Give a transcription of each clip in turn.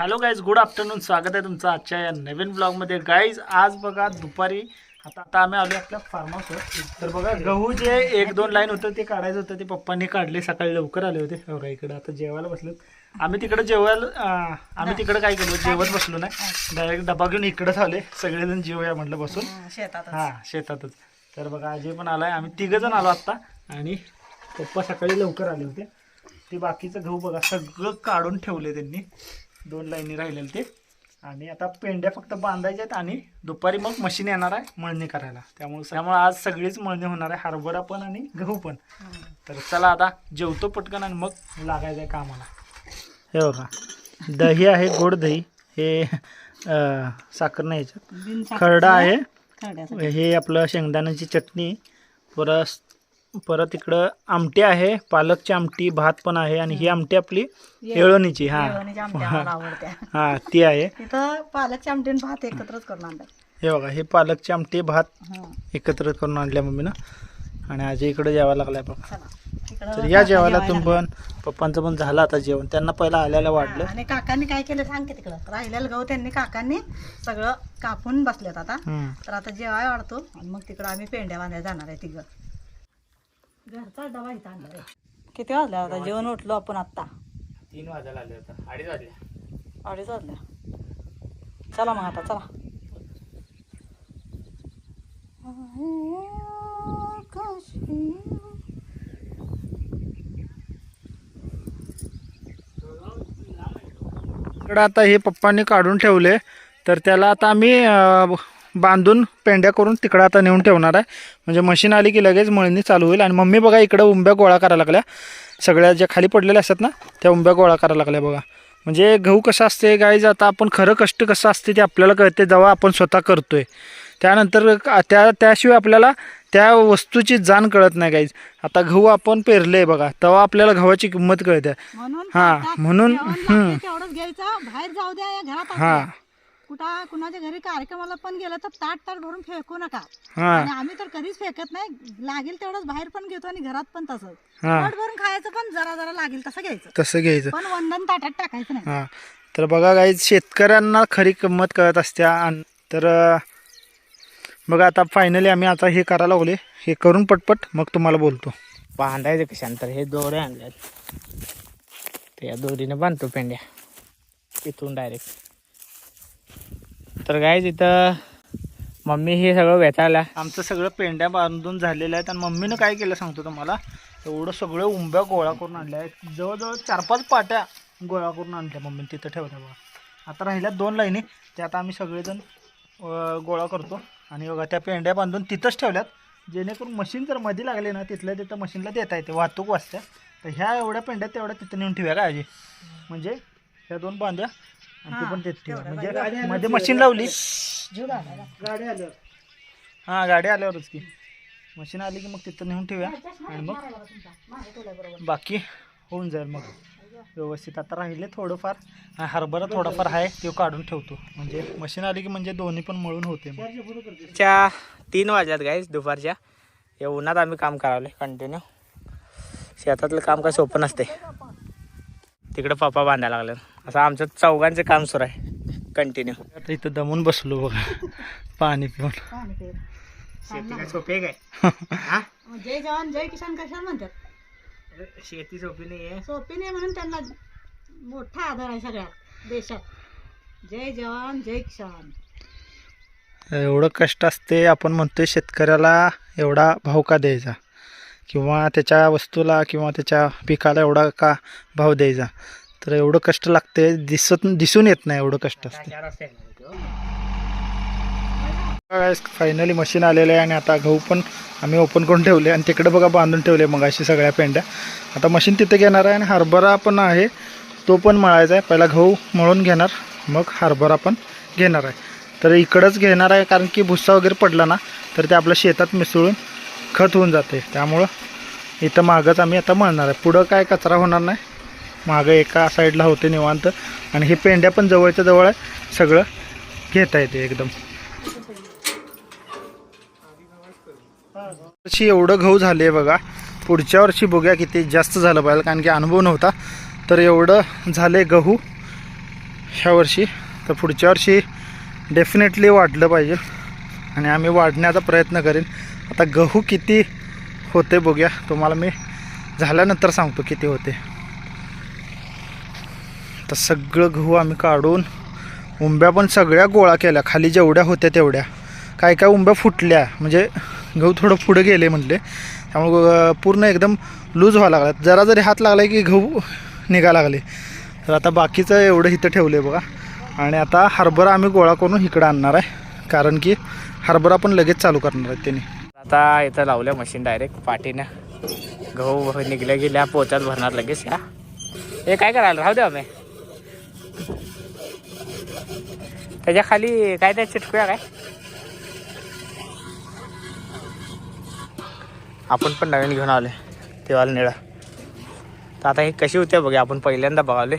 Hello guys good afternoon स्वागत आहे तुमचं आजच्या या नवीन ब्लॉगमध्ये गाईज आज बघा दुपारी आता आता आम्ही आलो आपल्या फार्म हाऊसवर तर बघा गहू जे एक दोन लाईन होतं ते काढायचं होतं. ते पप्पांनी काढले सकाळी लवकर आले होते. बघा इकडं आता जेवायला बसलो आम्ही तिकडं जेवायला आम्ही तिकडं काय केलो? जेवत बसलो नाही. डायरेक्ट डबा घेऊन इकडंच आले सगळेजण जेवूया म्हटलं बसून. शेतात हा शेतातच. तर बघा अजय पण आलाय. आम्ही तिघ जण आलो आत्ता. आणि पप्पा सकाळी लवकर आले होते. ते बाकीचं गहू बघा सगळं काढून ठेवले त्यांनी. दोन लाईनी राहिलेले ते. आणि आता पेंड्या फक्त बांधायच्या आहेत आणि दुपारी मग मशीन येणार आहे मळणी करायला. त्यामुळे त्यामुळे आज सगळीच मळणी होणार आहे हरभरा पण आणि गहू पण. तर चला आता जेवतो पटकन आणि मग लागायचं आहे कामाला. हे बघा दही आहे गोड दही. हे साखर नाही खरडा आहे. हे आपलं शेंगदाण्याची चटणी परत परत इकडं आमटी आहे पालकची आमटी भात पण आहे आणि ही आमटी आपली येळवणीची हा. हा. ती आहे. पालकची आमटी आणि भात एकत्रच करून आणतात. हे बघा हे पालकची आमटी भात एकत्र करून आणल्या मम्मीनं. आणि आज इकडे जेवायला लागलाय बघा. तिकडं तर या जेवायला तुम्ही पण. पप्पांचं पण झालं आता जेवण. त्यांना पहिला आल्याला वाटलं. आणि काकांनी काय केलं सांग की तिकडं. राहिलेलं गहू त्यांनी काकांनी सगळं कापून बसलेत आता. तर आता जेवाय वाढतो. आणि मग तिकडं आम्ही पेंड्या बांधायला जाणार आहे तिघं. घरचा डबा इथं आणणार आहे किती वाजल्या आता? जेवण उठलो आपण आत्ता. तीन वाजायला आले आता. अडीच वाजले. अडीच वाजल्या. चला मग आता चला. इकडं आता हे पप्पांनी काढून ठेवले तर त्याला आता आम्ही अं, बांधून पेंड्या करून तिकडं आता नेऊन ठेवणार आहे. म्हणजे मशीन आली की लगेच मळणी चालू होईल. आणि मम्मी बघा इकडं उंब्या गोळा करायला लागल्या. सगळ्या ज्या खाली पडलेल्या असतात ना त्या उंब्या गोळा करायला लागल्या बघा. म्हणजे गहू कसं असते गाईज आता आपण खरं कष्ट कसं असते ते आपल्याला कळते जेव्हा आपण स्वतः करतोय. त्यानंतर का- त्या त्याशिवाय आपल्याला त्या वस्तूची जाण कळत नाही गाईज आता गहू आपण पेरले बघा तेव्हा आपल्याला गव्हाची किंमत कळते. हा, म्हणून- हां. कुठं कुणाच्या घरी कार्यक्रमाला पण गेलं तर ताट ताट भरून फेकू नका. हां. आणि आम्ही तर कधीच फेकत नाही. लागेल तेवढंच बाहेर पण घेतो आणि घरात पण तसंच. हां. पोट भरून खायचं पण जरा जरा लागेल तसं घ्यायचं. तसं घ्यायचं. पण वंदन ताटात टाकायचं नाही. हां. तर बघा गाईज शेतकऱ्यांना खरी किंमत कळत असते. आणि तर बघा आता फायनली आम्ही आता हे करायला लागले हे करून पटपट मग तुम्हाला बोलतो. बांधायचं कशानंतर हे दोरे आणल्यात ते या दोरीने बांधतो पेंड्या. इथून डायरेक्ट तर काय इथं मम्मी हे सगळं वेचायला. आमचं सगळं पेंड्या बांधून झालेलं आहे. आणि मम्मीनं काय केलं सांगतो तुम्हाला? एवढं सगळं उंब्या गोळा करून आणल्या आहेत. जवळजवळ चार पाच पाट्या गोळा करून आणल्या मम्मीने तिथं ठेवल्या बघा. आता राहिल्या दोन लाईनी. ते आता आम्ही सगळेजण गोळा करतो. आणि बघा त्या पेंड्या बांधून तिथंच ठेवल्यात. जेणेकरून मशीन जर मध्ये लागले ना तिथल्या तिथं मशीनला देता येते. वाहतूक वाचत्या. तर ह्या एवढ्या पेंड्या तेवढ्या तिथं नेऊन ठेवूया का आजी? म्हणजे ह्या दोन बांध्या आणि ती पण तिथे ठेवूया म्हणजे मध्ये मशीन लावली. गाडी आल्यावर हां गाडी आल्यावरच की. मशीन आली की मग तिथं नेऊन ठेवूया. आणि मग बाकी होऊन जाईल मग. व्यवस्थित आता राहिले थोडंफार. हा हरभरा थोडाफार आहे तो काढून ठेवतो. म्हणजे मशीन आली की म्हणजे दोन्ही पण मळून होते मग. च्या तीन वाजल्यात गाईज दुपारच्या. या उन्हात आम्ही काम करावले कंटिन्यू शेतातलं काम काय सोपं नसते तिकडं पप्पा बांधायला लागलं असं आमचं चौघांचं काम सुरू आहे. कंटिन्यू आता इथं दमून बसलो बघा. पाणी पिऊन. शेती काय सोपी आहे काय? हा? जय जवान जय किसान कशाला म्हणतात? शेती सोपी नाही आहे. सोपी नाही म्हणून त्यांना मोठा आधार आहे सगळ्यात देशात. जय जवान जय किसान. एवढं कष्ट असते आपण म्हणतोय शेतकऱ्याला एवढा भाव का द्यायचा? किंवा त्याच्या वस्तूला किंवा त्याच्या पिकाला एवढा का भाव द्यायचा? तर एवढं कष्ट लागते दिसत दिसून येत नाही एवढं कष्ट असते फायनली मशीन आलेलं आहे आणि आता गहू पण आम्ही ओपन करून ठेवले आणि तिकडे बघा बांधून ठेवले मग अशी सगळ्या पेंड्या. आता मशीन तिथे घेणार आहे आणि हरभरा पण आहे तो पण मळायचा आहे. पहिला गहू मळून घेणार मग हरभरा पण घेणार आहे. तर इकडंच घेणार आहे कारण की भुस्सा वगैरे पडला ना तर ते आपल्या शेतात मिसळून खत होऊन जाते. त्यामुळं इथं मागच आम्ही आता मळणार आहे. पुढं काय कचरा होणार नाही. मागं एका साईडला होते निवांत. आणि हे पेंड्या पण जवळच्या जवळ आहे. सगळं घेता येते एकदम. वर्षी एवढं गहू झाले बघा. पुढच्या वर्षी बघूया किती जास्त झालं पाहिजे कारण की अनुभव नव्हता. तर एवढं झाले गहू ह्या वर्षी. तर पुढच्या वर्षी डेफिनेटली वाढलं पाहिजे. आणि आम्ही वाढण्याचा प्रयत्न करेन. आता गहू किती होते बघूया. तुम्हाला मी झाल्यानंतर सांगतो किती होते. तर सगळं गहू आम्ही काढून उंब्या पण सगळ्या गोळा केल्या. खाली जेवढ्या होत्या तेवढ्या. काय काय उंब्या फुटल्या. म्हणजे गहू थोडं पुढे गेले म्हटले त्यामुळे पूर्ण एकदम लूज व्हायला लागला. जरा जरी हात लागला की गहू निघा लागले. तर आता बाकीचं एवढं इथं ठेवलं आहे बघा. आणि आता हरभरा आम्ही गोळा करून इकडं आणणार आहे. कारण की हरभरा पण लगेच चालू करणार आहेत त्यांनी. आता इथं लावल्या मशीन डायरेक्ट पाठीनं. गहू निघल्या गेल्या पोचात भरणार लगेच या. हे काय करायला? राहू द्या आम्ही. त्याच्याखाली काय त्या चिटकूया काय? आपण पण नवीन घेऊन आले तेव्हा निळा. तर आता हे कशी होते बघा आपण पहिल्यांदा बघावले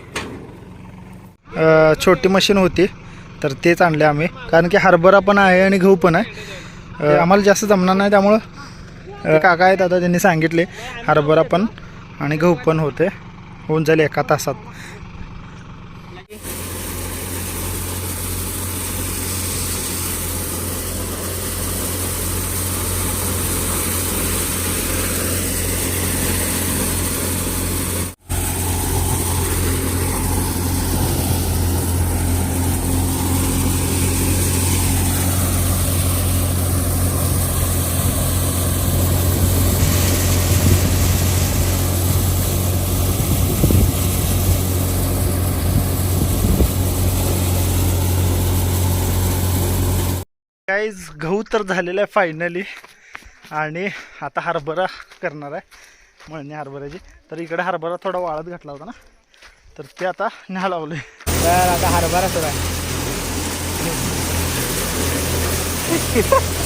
अ, छोटी मशीन होती तर तेच आणले आम्ही. कारण की हरभरा पण आहे आणि गहू पण आहे. आम्हाला जास्त जमणार नाही त्यामुळं काका आहेत आता त्यांनी सांगितले हरभरा पण आणि गहू पण होते. होऊन जाईल एका तासात. गाईज गहू तर झालेला आहे फायनली आणि आता हरभरा करणार आहे. मळणी हरभऱ्याची. तर इकडे हरभरा थोडा वाळत घातला होता ना. तर ते आता न्या लावले तर आता हरभरा सुरू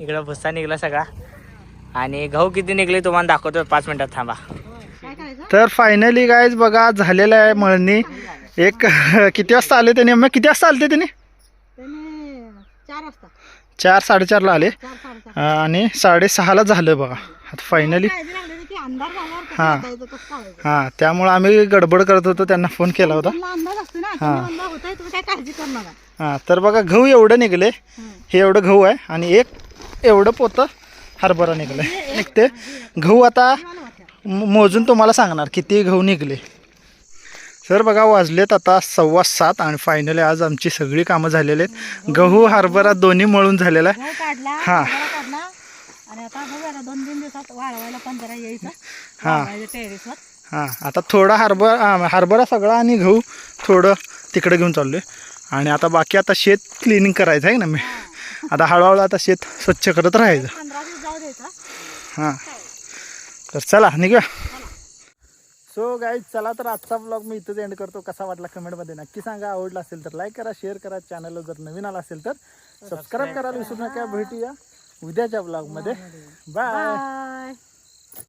इकडं भुस्सा निघला सगळा. आणि गहू किती निघले तुम्हाला दाखवतो पाच मिनिटात थांबा. काय करायचं तर फायनली गाईज बघा झालेलं आहे मळणी. एक किती वाजता आले त्यांनी मग किती वाजता आले त्यांनी त्याने चार साडेचारला आले. आणि साडेसहाला झालं बघा. आता फायनली हा. हां त्यामुळं आम्ही गडबड करत होतो त्यांना फोन केला होता. हा. हां तर बघा गहू एवढं निघले. हं. हे एवढं गहू आहे. आणि एक एवढं पोतं हरभरा निघलं निघते. गहू आता मोजून तुम्हाला सांगणार किती गहू निघले. सर बघा वाजलेत आता सव्वा सात आणि फायनली आज आमची सगळी कामं झालेली आहेत. गहू हरभरा दोन्ही मळून झालेला आहे. हा. हा. हां. आता थोडा हरभरा हा, हरभरा सगळा आणि गहू थोडं तिकडे घेऊन चाललोय. आणि आता बाकी आता शेत क्लिनिंग करायचं आहे ना मी. आता हळूहळू आता शेत स्वच्छ करत राहायचं. हां. तर चला निघूया. सो गाईज चला तर आजचा ब्लॉग मी इथंच एंड करतो. कसा वाटला कमेंटमध्ये नक्की सांगा. आवडला असेल तर लाईक करा शेअर करा. चॅनलवर जर नवीन आला असेल तर सबस्क्राईब करायला विसरू नका. भेटूया उद्याच्या ब्लॉगमध्ये बाय